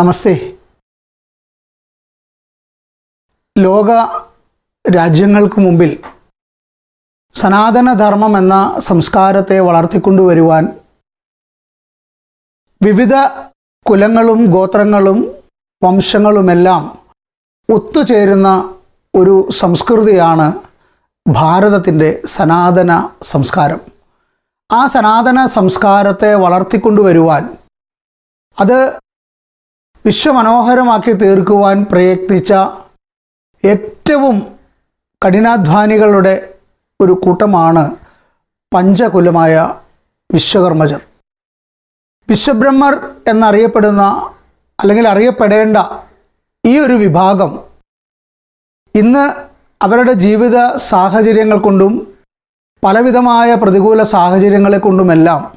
നമസ്തേ. ലോക രാജ്യങ്ങൾക്ക് മുമ്പിൽ സനാതനധർമ്മം എന്ന സംസ്കാരത്തെ വളർത്തിക്കൊണ്ടുവരുവാൻ വിവിധ കുലങ്ങളും ഗോത്രങ്ങളും വംശങ്ങളുമെല്ലാം ഒത്തുചേരുന്ന ഒരു സംസ്കൃതിയാണ് ഭാരതത്തിന്റെ സനാതന സംസ്കാരം. ആ സനാതന സംസ്കാരത്തെ വളർത്തിക്കൊണ്ടുവരുവാൻ അത് വിശ്വമനോഹരമാക്കി തീർക്കുവാൻ പ്രയത്നിച്ച ഏറ്റവും കഠിനാധ്വാനികളുടെ ഒരു കൂട്ടമാണ് പഞ്ചകുലമായ വിശ്വകർമ്മജർ. വിശ്വബ്രഹ്മർ എന്നറിയപ്പെടുന്ന അല്ലെങ്കിൽ അറിയപ്പെടേണ്ട ഈ ഒരു വിഭാഗം ഇന്ന് അവരുടെ ജീവിത സാഹചര്യങ്ങൾ കൊണ്ടും പലവിധമായ പ്രതികൂല സാഹചര്യങ്ങളെ കൊണ്ടുമെല്ലാം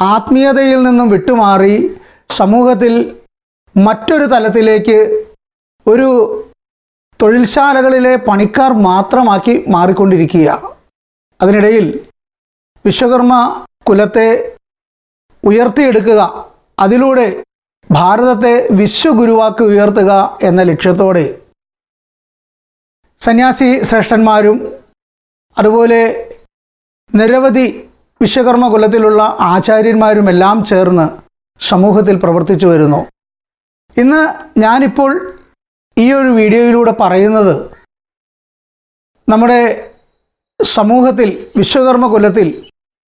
ആത്മീയതയിൽ നിന്നും വിട്ടുമാറി സമൂഹത്തിൽ മറ്റൊരു തലത്തിലേക്ക് ഒരു തൊഴിൽശാലകളിലെ പണിക്കാർ മാത്രമാക്കി മാറിക്കൊണ്ടിരിക്കുക അതിനിടയിൽ വിശ്വകർമ്മ കുലത്തെ ഉയർത്തിയെടുക്കുക അതിലൂടെ ഭാരതത്തെ വിശ്വഗുരുവാക്കി ഉയർത്തുക എന്ന ലക്ഷ്യത്തോടെ സന്യാസി ശ്രേഷ്ഠന്മാരും അതുപോലെ നിരവധി വിശ്വകർമ്മ കുലത്തിലുള്ള ആചാര്യന്മാരുമെല്ലാം ചേർന്ന് സമൂഹത്തിൽ പ്രവർത്തിച്ചു വരുന്നു. ഇന്ന് ഞാനിപ്പോൾ ഈ ഒരു വീഡിയോയിലൂടെ പറയുന്നത് നമ്മുടെ സമൂഹത്തിൽ വിശ്വകർമ്മ കുലത്തിൽ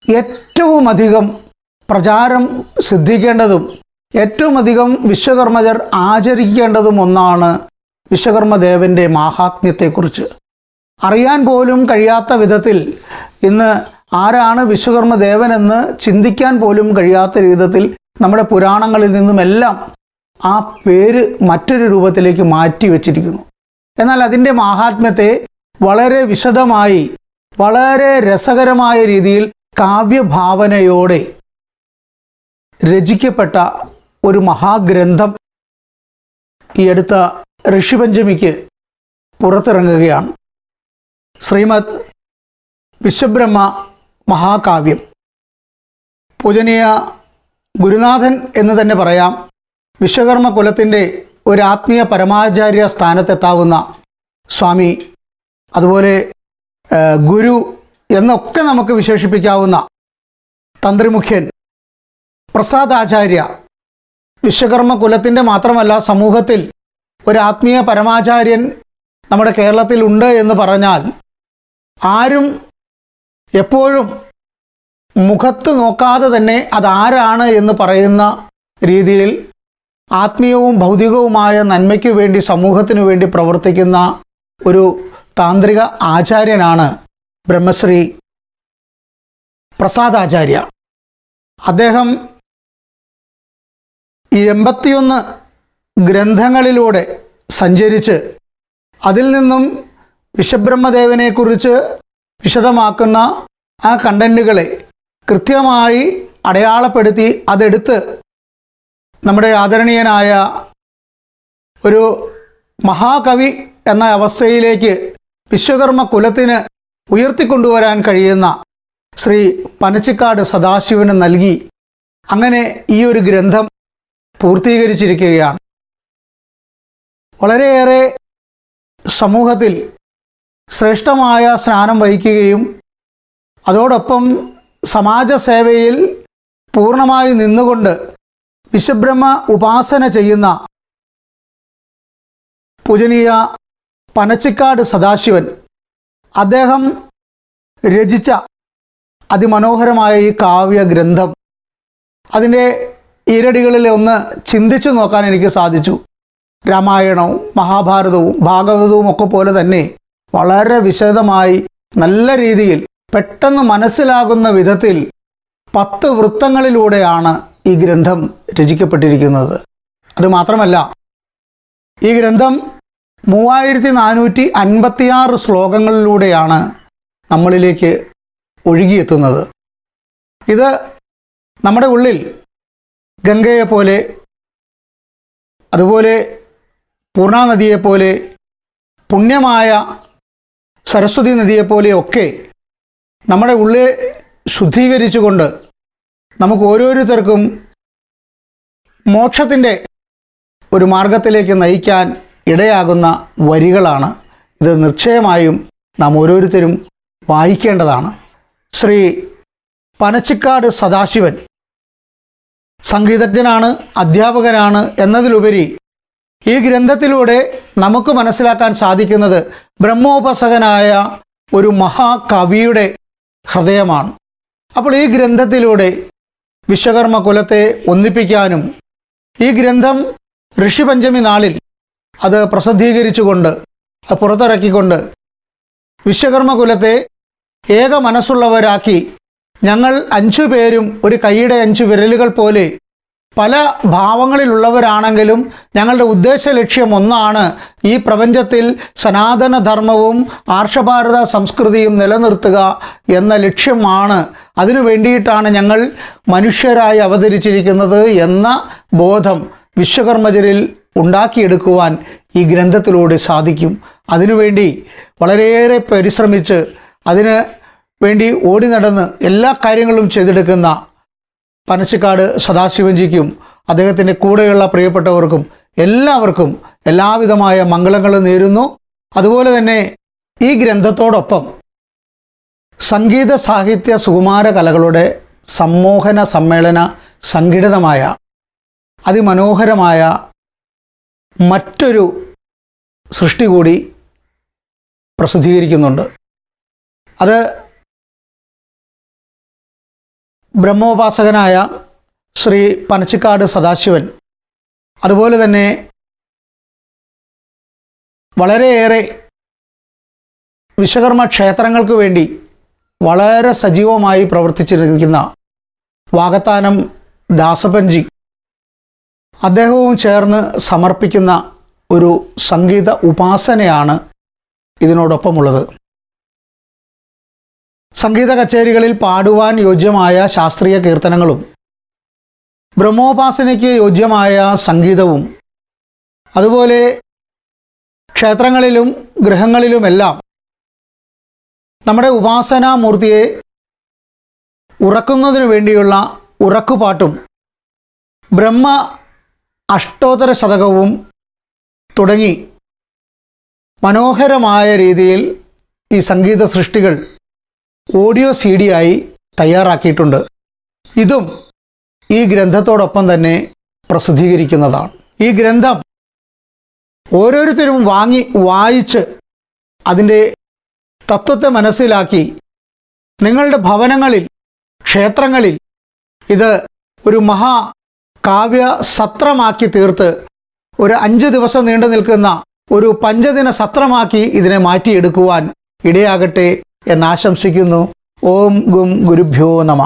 ഏറ്റവും അധികം പ്രചാരം സിദ്ധിക്കേണ്ടതും ഏറ്റവും അധികം വിശ്വകർമ്മജർ ആചരിക്കേണ്ടതും ഒന്നാണ് വിശ്വകർമ്മദേവന്റെ മാഹാത്മ്യത്തെക്കുറിച്ച്. അറിയാൻ പോലും കഴിയാത്ത വിധത്തിൽ ഇന്ന് ആരാണ് വിശ്വകർമ്മദേവനെന്ന് ചിന്തിക്കാൻ പോലും കഴിയാത്ത വിധത്തിൽ നമ്മുടെ പുരാണങ്ങളിൽ നിന്നുമെല്ലാം ആ പേര് മറ്റൊരു രൂപത്തിലേക്ക് മാറ്റി വച്ചിരിക്കുന്നു. എന്നാൽ അതിന്റെ മാഹാത്മ്യത്തെ വളരെ വിശദമായി വളരെ രസകരമായ രീതിയിൽ കാവ്യഭാവനയോടെ രചിക്കപ്പെട്ട ഒരു മഹാഗ്രന്ഥം ഈ അടുത്ത ഋഷിപഞ്ചമിക്ക് പുറത്തിറങ്ങുകയാണ്. ശ്രീമദ് വിശ്വബ്രഹ്മ മഹാകാവ്യം. പൂജനീയ ഗുരുനാഥൻ എന്ന് തന്നെ പറയാം. വിശ്വകർമ്മ കുലത്തിന്റെ ഒരു ആത്മീയ പരമാചാര്യ സ്ഥാനത്തെത്താവുന്ന സ്വാമി അതുപോലെ ഗുരു എന്നൊക്കെ നമുക്ക് വിശേഷിപ്പിക്കാവുന്ന തന്ത്രിമുഖ്യൻ പ്രസാദാചാര്യ വിശ്വകർമ്മ കുലത്തിന്റെ മാത്രമല്ല സമൂഹത്തിൽ ഒരു ആത്മീയ പരമാചാര്യൻ നമ്മുടെ കേരളത്തിൽ ഉണ്ട് എന്ന് പറഞ്ഞാൽ ആരും എപ്പോഴും മുഖത്ത് നോക്കാതെ തന്നെ അതാരാണ് എന്ന് പറയുന്ന രീതിയിൽ ആത്മീയവും ഭൗതികവുമായ നന്മയ്ക്കു വേണ്ടി സമൂഹത്തിനു വേണ്ടി പ്രവർത്തിക്കുന്ന ഒരു താന്ത്രിക ആചാര്യനാണ് ബ്രഹ്മശ്രീ പ്രസാദാചാര്യ. അദ്ദേഹം എൺപത്തിയൊന്ന് ഗ്രന്ഥങ്ങളിലൂടെ സഞ്ചരിച്ച് അതിൽ നിന്നും വിശ്വബ്രഹ്മദേവനെക്കുറിച്ച് വിശദമാക്കുന്ന ആ കണ്ടന്റുകളെ കൃത്യമായി അടയാളപ്പെടുത്തി അതെടുത്ത് നമ്മുടെ ആദരണീയനായ ഒരു മഹാകവി എന്ന അവസ്ഥയിലേക്ക് വിശ്വകർമ്മ കുലത്തിന് ഉയർത്തിക്കൊണ്ടുവരാൻ കഴിയുന്ന ശ്രീ പനച്ചിക്കാട് സദാശിവന് നൽകി അങ്ങനെ ഈ ഒരു ഗ്രന്ഥം പൂർത്തീകരിച്ചിരിക്കുകയാണ്. വളരെയേറെ സമൂഹത്തിൽ ശ്രേഷ്ഠമായ സ്നാനം വഹിക്കുകയും അതോടൊപ്പം സമാജസേവയിൽ പൂർണമായി നിന്നുകൊണ്ട് വിശ്വബ്രഹ്മ ഉപാസന ചെയ്യുന്ന പൂജനീയ പനച്ചിക്കാട് സദാശിവൻ അദ്ദേഹം രചിച്ച അതിമനോഹരമായ ഈ കാവ്യഗ്രന്ഥം അതിന്റെ ഈരടികളിൽ ഒന്ന് ചിന്തിച്ചു നോക്കാൻ എനിക്ക് സാധിച്ചു. രാമായണവും മഹാഭാരതവും ഭാഗവതവും ഒക്കെ പോലെ തന്നെ വളരെ വിശദമായി നല്ല രീതിയിൽ പെട്ടെന്ന് മനസ്സിലാകുന്ന വിധത്തിൽ പത്ത് വൃത്തങ്ങളിലൂടെയാണ് ഈ ഗ്രന്ഥം രചിക്കപ്പെട്ടിരിക്കുന്നത്. അത് മാത്രമല്ല ഈ ഗ്രന്ഥം മൂവായിരത്തി നാനൂറ്റി അൻപത്തിയാറ് ശ്ലോകങ്ങളിലൂടെയാണ് നമ്മളിലേക്ക് ഒഴുകിയെത്തുന്നത്. ഇത് നമ്മുടെ ഉള്ളിൽ ഗംഗയെ പോലെ അതുപോലെ പൂർണാനദിയെപ്പോലെ പുണ്യമായ സരസ്വതി നദിയെപ്പോലെയൊക്കെ നമ്മുടെ ഉള്ളിൽ ശുദ്ധീകരിച്ചുകൊണ്ട് നമുക്ക് ഓരോരുത്തർക്കും മോക്ഷത്തിന്റെ ഒരു മാർഗത്തിലേക്ക് നയിക്കാൻ ഇടയാകുന്ന വരികളാണ്. ഇത് നിശ്ചയമായും നാം ഓരോരുത്തരും വായിക്കേണ്ടതാണ്. ശ്രീ പനച്ചിക്കാട് സദാശിവൻ സംഗീതജ്ഞനാണ് അധ്യാപകനാണ് എന്നതിലുപരി ഈ ഗ്രന്ഥത്തിലൂടെ നമുക്ക് മനസ്സിലാക്കാൻ സാധിക്കുന്നത് ബ്രഹ്മോപസകനായ ഒരു മഹാകവിയുടെ ഹൃദയമാണ്. അപ്പോൾ ഈ ഗ്രന്ഥത്തിലൂടെ വിശ്വകർമ്മ കുലത്തെ ഒന്നിപ്പിക്കാനും ഈ ഗ്രന്ഥം ഋഷിപഞ്ചമി നാളിൽ അത് പ്രസിദ്ധീകരിച്ചുകൊണ്ട് അത് പുറത്തിറക്കിക്കൊണ്ട് വിശ്വകർമ്മ കുലത്തെ ഏക മനസ്സുള്ളവരാക്കി ഞങ്ങൾ അഞ്ചു പേരും ഒരു കൈയുടെ അഞ്ചു വിരലുകൾ പോലെ പല ഭാവങ്ങളിലുള്ളവരാണെങ്കിലും ഞങ്ങളുടെ ഉദ്ദേശ ലക്ഷ്യം ഒന്നാണ് ഈ പ്രപഞ്ചത്തിൽ സനാതനധർമ്മവും ആർഷഭാരത സംസ്കൃതിയും നിലനിർത്തുക എന്ന ലക്ഷ്യമാണ്. അതിനു വേണ്ടിയിട്ടാണ് ഞങ്ങൾ മനുഷ്യരായി അവതരിച്ചിരിക്കുന്നത് എന്ന ബോധം വിശ്വകർമ്മജരിൽ ഉണ്ടാക്കിയെടുക്കുവാൻ ഈ ഗ്രന്ഥത്തിലൂടെ സാധിക്കും. അതിനുവേണ്ടി വളരെയേറെ പരിശ്രമിച്ച് അതിന് വേണ്ടി ഓടി നടന്ന് എല്ലാ കാര്യങ്ങളും ചെയ്തെടുക്കുന്ന പനച്ചിക്കാട് സദാശിവൻജിക്കും അദ്ദേഹത്തിന്റെ കൂടെയുള്ള പ്രിയപ്പെട്ടവർക്കും എല്ലാവർക്കും എല്ലാവിധമായ മംഗളങ്ങൾ നേരുന്നു. അതുപോലെ തന്നെ ഈ ഗ്രന്ഥത്തോടൊപ്പം സംഗീത സാഹിത്യ സുകുമാര കലകളുടെ സമ്മോഹന സമ്മേളന സംഘടിതമായ അതിമനോഹരമായ മറ്റൊരു സൃഷ്ടി കൂടി പ്രസിദ്ധീകരിക്കുന്നുണ്ട്. അത് ബ്രഹ്മോപാസകനായ ശ്രീ പനച്ചിക്കാട് സദാശിവൻ. അതുപോലെ തന്നെ വളരെയേറെ വിശ്വകർമ്മ ക്ഷേത്രങ്ങൾക്ക് വേണ്ടി വളരെ സജീവമായി പ്രവർത്തിച്ചിരിക്കുന്ന വാകത്താനം ദാസപൻജി അദ്ദേഹവും ചേർന്ന് സമർപ്പിക്കുന്ന ഒരു സംഗീത ഉപാസനയാണ് ഇതിനോടൊപ്പമുള്ളത്. സംഗീത കച്ചേരികളിൽ പാടുവാൻ യോജ്യമായ ശാസ്ത്രീയ കീർത്തനങ്ങളും ബ്രഹ്മോപാസനയ്ക്ക് യോജ്യമായ സംഗീതവും. അതുപോലെ ക്ഷേത്രങ്ങളിലും ഗൃഹങ്ങളിലുമെല്ലാം നമ്മുടെ ഉപാസനാമൂർത്തിയെ ഉറക്കുന്നതിനു വേണ്ടിയുള്ള ഉറക്കുപാട്ടും ബ്രഹ്മ അഷ്ടോത്തര ശതകവും തുടങ്ങി മനോഹരമായ രീതിയിൽ ഈ സംഗീത സൃഷ്ടികൾ ഓഡിയോ സി ഡി ആയി തയ്യാറാക്കിയിട്ടുണ്ട്. ഇതും ഈ ഗ്രന്ഥത്തോടൊപ്പം തന്നെ പ്രസിദ്ധീകരിക്കുന്നതാണ്. ഈ ഗ്രന്ഥം ഓരോരുത്തരും വാങ്ങി വായിച്ച് അതിന്റെ തത്വത്തെ മനസ്സിലാക്കി നിങ്ങളുടെ ഭവനങ്ങളിൽ ക്ഷേത്രങ്ങളിൽ ഇത് ഒരു മഹാ കാവ്യ സത്രമാക്കി തീർത്ത് ഒരു അഞ്ച് ദിവസം നീണ്ടു നിൽക്കുന്ന ഒരു പഞ്ചദിന സത്രമാക്കി ഇതിനെ മാറ്റിയെടുക്കുവാൻ ഇടയാകട്ടെ എന്നാശംസിക്കുന്നു ഓം ഗും ഗുരുഭ്യോ നമ.